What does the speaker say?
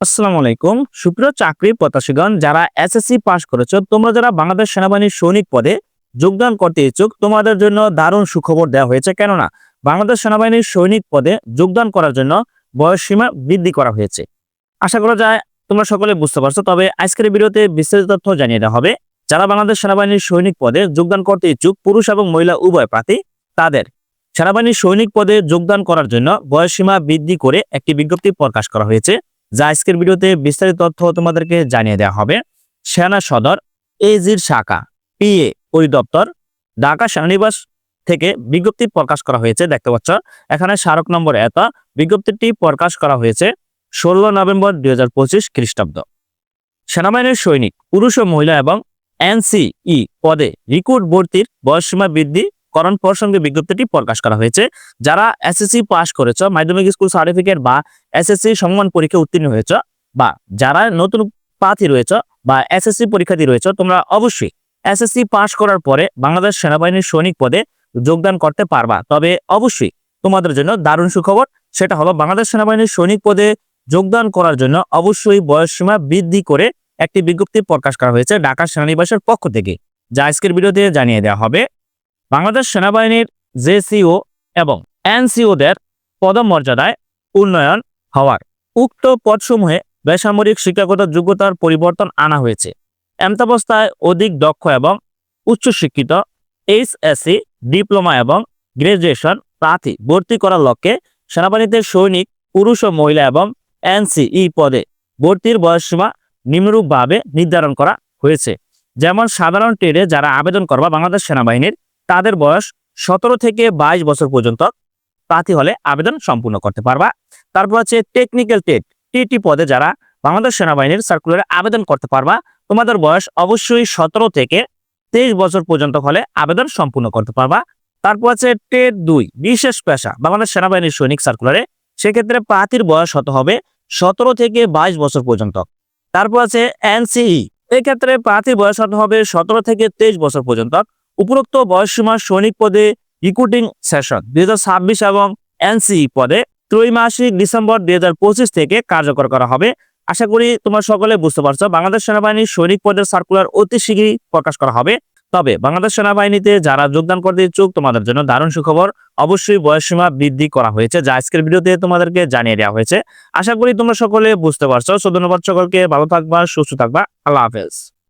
আসসালামু আলাইকুম। সুপ্রিয় চাকরি প্রত্যাশীগণ, যারা এসএসসি পাস করেছ, তোমরা যারা বাংলাদেশ সেনাবাহিনীর সৈনিক পদে যোগদান করতে ইচ্ছুক, তোমাদের জন্য দারুণ সুখবর দেওয়া হয়েছে। কেননা, বাংলাদেশ সেনাবাহিনীর সৈনিক পদে যোগদান করার জন্য বয়স সীমা বৃদ্ধি করা হয়েছে। আশা করা যায়, তোমরা সকলে বুঝতে পারছ, তবে আজকের ভিডিওতে বিস্তারিত তথ্য জানিয়ে দেওয়া হবে। যারা বাংলাদেশ সেনাবাহিনীর সৈনিক পদে যোগদান করতে ইচ্ছুক, পুরুষ এবং মহিলা উভয় প্রার্থী, তাদের সেনাবাহিনীর সৈনিক পদে যোগদান করার জন্য বয়স সীমা বৃদ্ধি করে একটি বিজ্ঞপ্তি প্রকাশ করা হয়েছে। যা আজকের ভিডিওতে বিস্তারিত তথ্য তোমাদেরকে জানিয়ে দেওয়া হবে, সেনা সদর এজির শাখা, পিএ পরিদপ্তর ঢাকা সেনানিবাস থেকে বিজ্ঞপ্তি প্রকাশ করা হয়েছে, দেখতে পাচ্ছ? এখানে স্মারক নম্বর এত, বিজ্ঞপ্তিটি প্রকাশ করা হয়েছে ষোলো নভেম্বর দুই হাজার পঁচিশ খ্রিস্টাব্দ। সেনাবাহিনীর সৈনিক, পুরুষ ও মহিলা এবং এনসিই পদে রিক্রুট ভর্তির বয়সসীমা বৃদ্ধি করণ প্রসঙ্গে বিজ্ঞপ্তিটি প্রকাশ করা হয়েছে। যারা এসএসসি পাস করেছ, মাধ্যমিক স্কুল সার্টিফিকেট বা এসএসসি সমমান পরীক্ষা উত্তীর্ণ হয়েছ বা যারা নতুন প্রার্থী রয়েছে বা এসএসসি পরীক্ষার্থী রয়েছে, তোমরা অবশ্যই এসএসসি পাস করার পরে বাংলাদেশ সেনাবাহিনীর সৈনিক পদে যোগদান করতে পারবা। তবে অবশ্যই তোমাদের জন্য দারুণ সুখবর, সেটা হলো বাংলাদেশ সেনাবাহিনীর সৈনিক পদে যোগদান করার জন্য অবশ্যই বয়সসীমা বৃদ্ধি করে একটি বিজ্ঞপ্তি প্রকাশ করা হয়েছে ঢাকা সেনানিবাসের পক্ষ থেকে, যা আজকের ভিডিওতে জানিয়ে দেওয়া হবে। বাংলাদেশ সেনাবাহিনীর জেসিও এবং এনসিওদের পদমর্যাদায় উন্নয়ন হওয়ার উক্ত পদসমূহে বেসামরিক শিক্ষাগত যোগ্যতার পরিবর্তন আনা হয়েছে। এমতাবস্থায় অধিক দক্ষ এবং উচ্চশিক্ষিত এইচএসসি ডিপ্লোমা এবং গ্রাজুয়েশন প্রার্থী ভর্তি করার লক্ষ্যে সেনাবাহিনীতে সৈনিক, পুরুষ ও মহিলা এবং এনসিই পদে ভর্তির বয়সসীমা নিম্নরূপভাবে নির্ধারণ করা হয়েছে। যেমন সাধারণ ট্রেডে যারা আবেদন করবা বাংলাদেশ সেনাবাহিনীর তাদের বয়স সতেরো থেকে বাইশ বছর পর্যন্ত প্রার্থী হলে আবেদন সম্পূর্ণ করতে পারবা। তারপর আছে টেকনিক্যাল টেট টিটি পদে যারা বাংলাদেশ সেনাবাহিনীর সার্কুলারে আবেদন করতে পারবা, তোমাদের বয়স অবশ্যই সতেরো থেকে তেইশ বছর পর্যন্ত হলে আবেদন সম্পূর্ণ করতে পারবা। তারপর আছে টেট দুই, বিশেষ পেশা, বাংলাদেশ সেনাবাহিনীর সৈনিক সার্কুলারে সেক্ষেত্রে প্রার্থীর বয়স হতে হবে সতেরো থেকে বাইশ বছর পর্যন্ত। তারপর আছে এনসিই এক্ষেত্রে প্রার্থীর বয়স হতে হবে সতেরো থেকে তেইশ বছর পর্যন্ত। উপরোক্ত বয়সসীমা সৈনিক পদে রিক্রুটিং সেশন দুই ছাব্বিশ এবং এনসিই পদে ত্রৈমাসিক ডিসেম্বর দুই হাজার পঁচিশ থেকে কার্যকর করা হবে। আশা করি তোমরা সকলে বুঝতে পারছ, বাংলাদেশ সেনাবাহিনীর সৈনিক পদের সার্কুলার অতি শীঘ্রই প্রকাশ করা হবে। তবে বাংলাদেশ সেনাবাহিনীতে যারা যোগদান করতে ইচ্ছুক, তোমাদের জন্য দারুণ সুখবর। অবশ্যই বয়সসীমা বৃদ্ধি করা হয়েছে, যা আজকের ভিডিওতে তোমাদেরকে জানিয়ে দেওয়া হয়েছে। আশা করি তোমরা সকলে বুঝতে পারছ। সো ধন্যবাদ সকলকে, ভালো থাকবা, সুস্থ থাকবা। আল্লাহ হাফেজ।